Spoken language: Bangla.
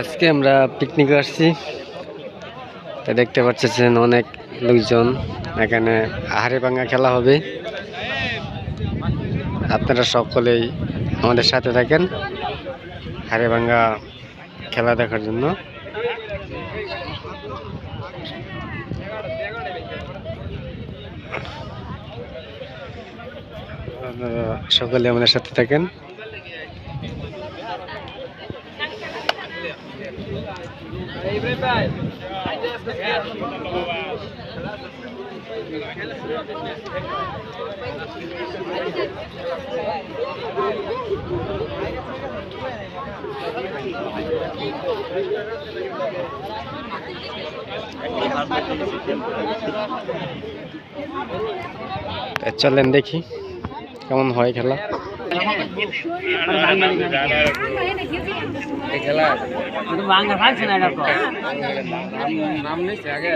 আজকে আমরা পিকনিক আসছি। তা দেখতে পাচ্ছেন অনেক লোকজন। এখানে আহারে ভাঙ্গা খেলা হবে। আপনারা সকলেই আমাদের সাথে থাকেন হারে ভাঙ্গা খেলা দেখার জন্য। সকলে আমাদের সাথে থাকেন। চলেন দেখি কেমন হয় খেলা? নাম নিচ্ছে আগে।